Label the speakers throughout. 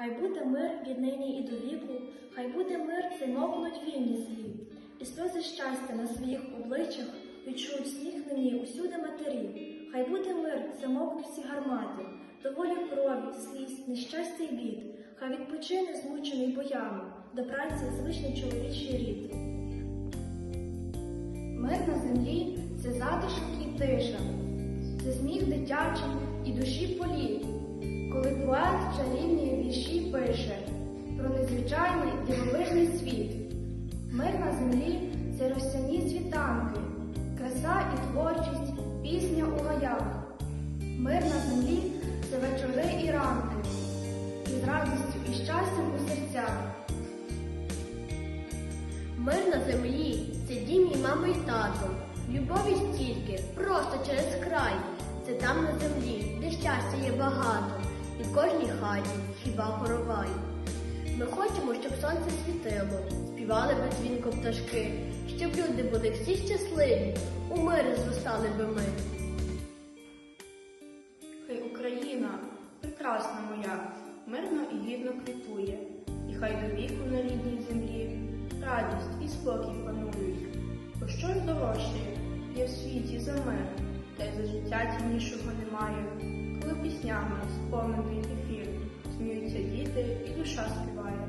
Speaker 1: Хай
Speaker 2: буде мир від нині і до віку, хай буде мир, це
Speaker 1: мовнуть вільні злі, і сльози щастя на своїх обличчях відчують сміхнені усюди матері. Хай буде мир, це мовнуть всі гармати, доволі крові, сліз, нещастя й бід, хай відпочине змучений боями, до праці звичний чоловічий рід. Мир на землі це затишок і тиша, це сміх дитячий і душі полі, коли поет чарівні вірші пише про незвичайний дивовижний світ. Мир на землі це росяні світанки, краса і творчість, пісня у гаях. Мир на землі це вечори і ранки, із радістю і щастям у серцях.
Speaker 3: Мир на землі це дім і мама і тато. Любові стільки, просто через край. Це там на землі, де щастя є багато, і в кожній хаті хіба хоровай. Ми хочемо, щоб сонце світило, співали би дзвінко пташки, щоб люди були всі щасливі, у мирі зростали би ми.
Speaker 4: Хай Україна, прекрасна моя, мирно і гідно квітує, і хай до віку на рідній землі радість і спокій панують. Бо що ж дорожче є в світі за мир, та й за життя ціннішого немає, коли піснями сповнений ефір, сміються діти і душа співає.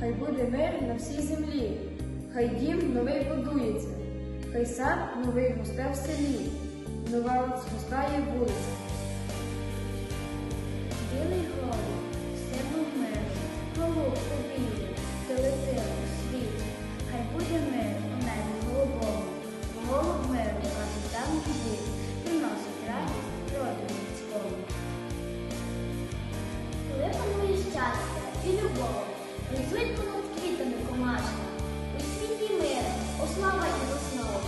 Speaker 5: Хай буде мир на всій землі, хай дім новий будується, хай сад новий росте в селі, нова зростає вулиця.
Speaker 1: Білий голуб, символ миру, голуб повіє,
Speaker 6: швидко над квітами комашки. У світі мир, ослава і основа,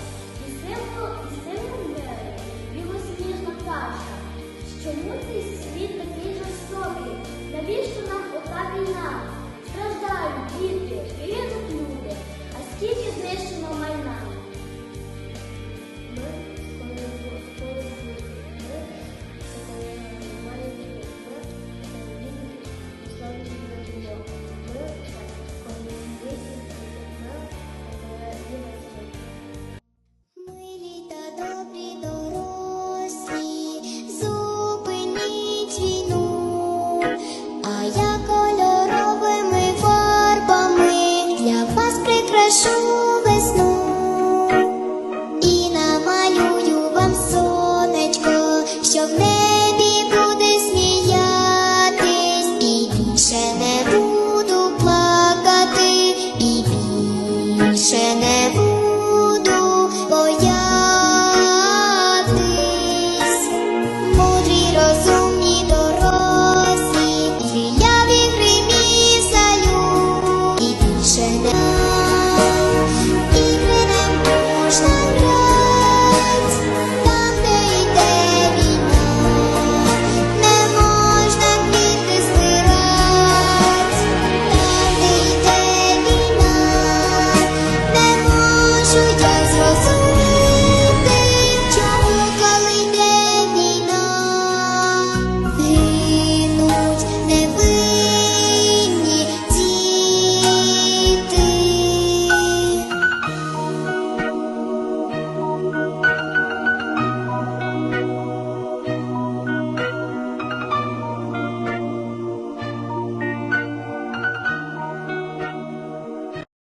Speaker 6: і символ, і символ миру, білосніжна пташа. Чому цей світ такий жорстокий? Навіщо нам ота війна? Страждають діти, гинуть люди, а скільки знищено майна? se